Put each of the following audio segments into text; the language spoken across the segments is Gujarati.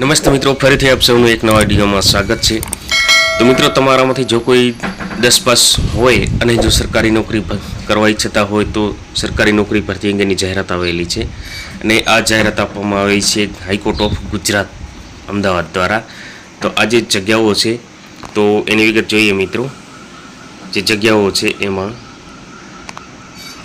નમસ્તે મિત્રો, ફરીથી આપ સૌનું એક નવા વિડીયોમાં સ્વાગત છે. તો મિત્રો, તમારામાંથી જો કોઈ દસ પાસ હોય અને જો સરકારી નોકરી કરવા ઈચ્છતા હોય તો સરકારી નોકરી ભરતી અંગેની જાહેરાત આવેલી છે. અને આ જાહેરાત આપવામાં આવી છે હાઈકોર્ટ ઓફ ગુજરાત, અમદાવાદ દ્વારા. તો આ જે જગ્યાઓ છે, તો એની વિગત જોઈએ મિત્રો. જે જગ્યાઓ છે એમાં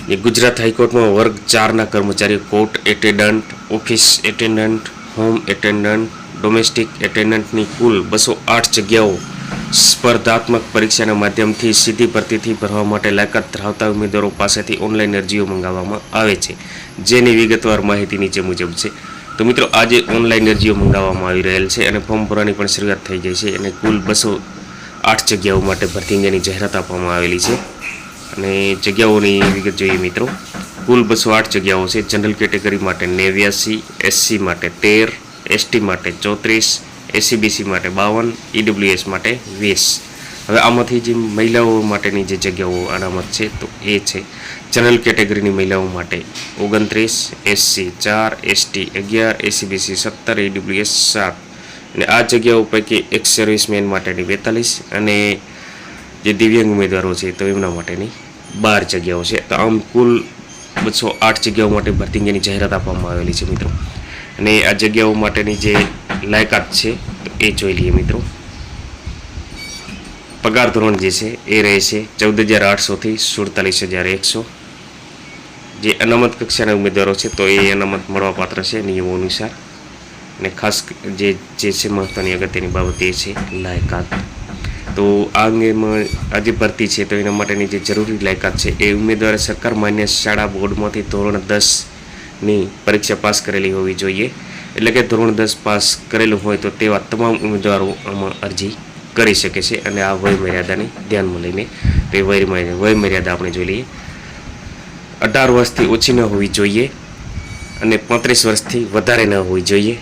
એ ગુજરાત હાઈકોર્ટમાં વર્ગ ચારના કર્મચારીઓ court attendant, office attendant, home attendant domestic એટેન્ડન્ટની કુલ બસો આઠ જગ્યાઓ સ્પર્ધાત્મક પરીક્ષાના માધ્યમથી સીધી ભરતીથી ભરવા માટે લાયકાત ધરાવતા ઉમેદવારો પાસેથી ઓનલાઈન અરજીઓ મંગાવવામાં આવે છે, જેની વિગતવાર માહિતી નીચે મુજબ છે. તો મિત્રો, આજે ઓનલાઈન અરજીઓ મંગાવવામાં આવી રહેલ છે અને ફોર્મ ભરવાની પણ શરૂઆત થઈ ગઈ છે અને કુલ બસો આઠ જગ્યાઓ માટે ભરતી અંગેની જાહેરાત આપવામાં આવેલી છે. અને જગ્યાઓની વિગત જોઈએ મિત્રો. કુલ બસો આઠ જગ્યાઓ છે, જનરલ કેટેગરી માટે નેવ્યાસી, એસસી માટે તેર એસટી માટે ચોત્રીસ એસીબીસી માટે બાવન ઈડબ્લ્યુએસ માટે વીસ. હવે આમાંથી જે મહિલાઓ માટેની જે જગ્યાઓ અનામત છે, તો એ છે. જનરલ કેટેગરીની મહિલાઓ માટે ઓગણત્રીસ એસસી ચાર એસટી અગિયાર એસીબીસી સત્તર ઈડબ્લ્યુએસ સાત. અને આ જગ્યાઓ પૈકી એક સર્વિસમેન માટેની બેતાલીસ અને જે દિવ્યાંગ ઉમેદવારો છે, તો એમના માટેની બાર જગ્યાઓ છે. તો આમ કુલ બસો આઠ જગ્યાઓ માટે ભરતી અંગેની જાહેરાત આપવામાં આવેલી છે, મિત્રો. અને આ જગ્યાઓ માટેની જે લાયકાત છે, એ જોઈ લઈએ મિત્રો. પગાર ધોરણ જે છે, એ રહેશે ચૌદ હજાર આઠસોથી સુડતાલીસ હજાર એકસો. જે અનામત કક્ષાના ઉમેદવારો છે, તો એ અનામત મળવાપાત્ર છે નિયમો અનુસાર. અને ખાસ જે જે છે મહત્ત્વની અગત્યની બાબત એ છે લાયકાત. તો આ અંગેમાં આજે ભરતી છે, તો એના માટેની જે જરૂરી લાયકાત છે, એ ઉમેદવારે સરકાર માન્ય શાળા બોર્ડમાંથી ધોરણ દસની પરીક્ષા પાસ કરેલી હોવી જોઈએ. એટલે કે ધોરણ દસ પાસ કરેલું હોય તો તેવા તમામ ઉમેદવારો આમાં અરજી કરી શકે છે અને આ વય મર્યાદાને ધ્યાનમાં લઈને તે મર્યાદા આપણે જોઈ લઈએ. અઢાર વર્ષથી ઓછી ન હોવી જોઈએ અને પાંત્રીસ વર્ષથી વધારે ન હોવી જોઈએ.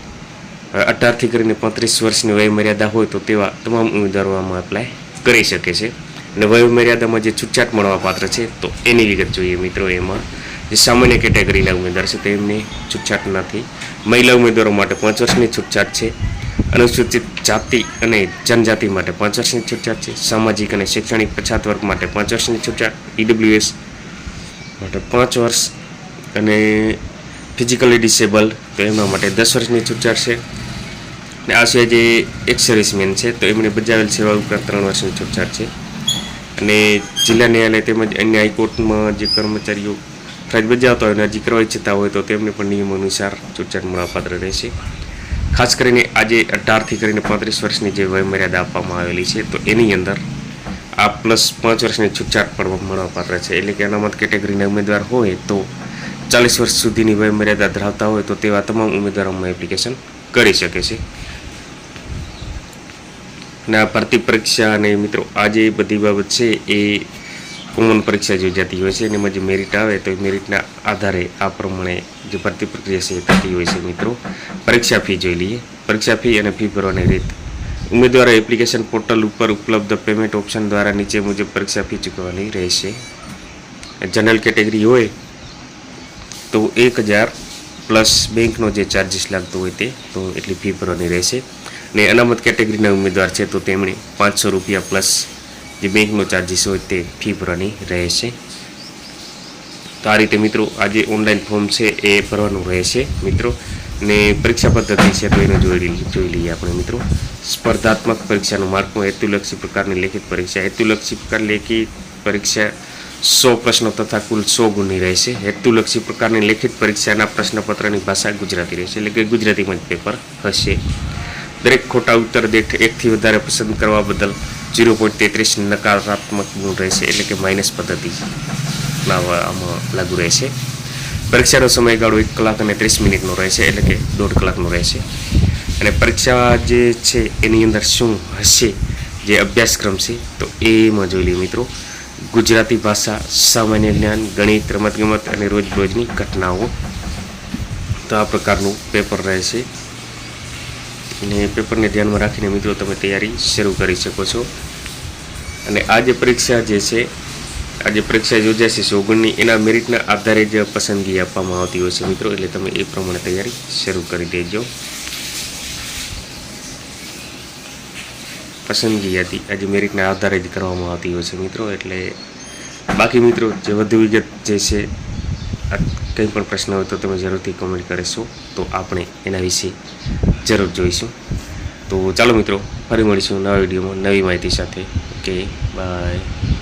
અઢારથી કરીને પાંત્રીસ વર્ષની વય મર્યાદા હોય તો તેવા તમામ ઉમેદવારો આમાં એપ્લાય કરી શકે છે. અને વય મર્યાદામાં જે છૂટછાટ મળવા પાત્ર છે તો એની વિગત જોઈએ મિત્રો એમાં. જે સામાન્ય કેટેગરીના ઉમેદવાર છે તેમની છૂટછાટ નથી. મહિલા ઉમેદવારો માટે પાંચ વર્ષની છૂટછાટ છે. અનુસૂચિત જાતિ અને જનજાતિ માટે પાંચ વર્ષની છૂટછાટ છે. સામાજિક અને શૈક્ષણિક પછાત વર્ગ માટે પાંચ વર્ષની છૂટછાટ. ઈડબ્લ્યુએસ માટે પાંચ વર્ષ અને ફિઝિકલી ડિસેબલ તો એમના માટે દસ વર્ષની છૂટછાટ છે. ને આ સિવાય જે એક્સ સર્વિસમેન છે તો એમણે બજાવેલ સેવા ઉપરાંત ત્રણ વર્ષની છૂટછાટ છે. અને જિલ્લા ન્યાયાલય તેમજ અન્ય હાઈકોર્ટમાં જે કર્મચારીઓ ફરજ બજાવતા હોય અને અરજી કરવા ઈચ્છતા હોય તો તેમને પણ નિયમો અનુસાર છૂટછાટ મળવાપાત્ર રહેશે ખાસ કરીને આજે અઢારથી કરીને પાંત્રીસ વર્ષની જે વયમર્યાદા આપવામાં આવેલી છે તો એની અંદર આ પ્લસ પાંચ વર્ષની છૂટછાટ પણ મળવાપાત્ર છે એટલે કે અનામત કેટેગરીના ઉમેદવાર હોય તો ચાલીસ વર્ષ સુધીની વયમર્યાદા ધરાવતા હોય તો તેવા તમામ ઉમેદવારોમાં એપ્લિકેશન કરી શકે છે અને આ ભરતી પરીક્ષા અને મિત્રો આ જે બધી બાબત છે એ કોમન પરીક્ષા યોજાતી હોય છે, એમાં જે મેરિટ આવે તો એ મેરિટના આધારે આ પ્રમાણે જે ભરતી પ્રક્રિયા છે એ થતી હોય છે મિત્રો. પરીક્ષા ફી જોઈ લઈએ. પરીક્ષા ફી અને ફી ભરવાની રીત. ઉમેદવારો એપ્લિકેશન પોર્ટલ ઉપર ઉપલબ્ધ પેમેન્ટ ઓપ્શન દ્વારા નીચે મુજબ પરીક્ષા ફી ચૂકવવાની રહેશે. જનરલ કેટેગરી હોય તો એક હજાર પ્લસ બેંકનો જે ચાર્જીસ લાગતો હોય તે, તો એટલી ફી ભરવાની રહેશે. ને અનામત કેટેગરીના ઉમેદવાર છે તો તેમણે પાંચસો રૂપિયા પ્લસ જે બેંકનો ચાર્જીસ હોય તે ફી ભરવાની રહેશે. તો આ રીતે મિત્રો આ જે ઓનલાઈન ફોર્મ છે એ ભરવાનું રહેશે મિત્રો. ને પરીક્ષા પદ્ધતિ છે તો એને જોઈ લઈએ આપણે મિત્રો. સ્પર્ધાત્મક પરીક્ષાનું માર્કમાં હેતુલક્ષી પ્રકારની લેખિત પરીક્ષા. હેતુલક્ષી પ્રકાર લેખિત પરીક્ષા સો પ્રશ્નો તથા કુલ સો ગુણની રહેશે. હેતુલક્ષી પ્રકારની લેખિત પરીક્ષાના પ્રશ્નપત્રની ભાષા ગુજરાતી રહેશે, એટલે કે ગુજરાતીમાં જ પેપર હશે. દરેક ખોટા ઉત્તર દીઠ એકથી વધારે પસંદ કરવા બદલ ઝીરો પોઈન્ટ તેત્રીસ નકારાત્મક ગુણ રહેશે એટલે કે માઇનસ પદ્ધતિ લાવવામાં લાગુ રહેશે. પરીક્ષાનો સમયગાળો એક કલાક અને ત્રીસ મિનિટનો રહેશે એટલે કે દોઢ કલાકનો રહેશે. અને પરીક્ષા જે છે એની અંદર શું હશે, જે અભ્યાસક્રમ છે, તો એમાં જોઈ લઈએ મિત્રો. ગુજરાતી ભાષા, સામાન્ય જ્ઞાન, ગણિત રમતગમત અને રોજબરોજની ઘટનાઓ. તો આ પ્રકારનું પેપર રહેશે. અને પેપરને ધ્યાનમાં રાખીને મિત્રો તમે તૈયારી શરૂ કરી શકો છો. અને આ જે પરીક્ષા જે છે, આ જે પરીક્ષા યોજાશે સોગણની એના મેરિટના આધારે જ પસંદગી આપવામાં આવતી હોય છે મિત્રો, એટલે તમે એ પ્રમાણે તૈયારી શરૂ કરી દેજો. પસંદગી હતી આજે મેરિટના આધારે જ કરવામાં આવતી હોય છે મિત્રો, એટલે બાકી મિત્રો, જે વધુ વિગત જે છે કંઈ પણ પ્રશ્ન હોય તો તમે જરૂરથી કમેન્ટ કરીશો તો આપણે એના વિશે જરૂર જોઈશું. તો ચાલો મિત્રો ફરી મળીશું નવા વિડીયોમાં નવી માહિતી સાથે. Okay bye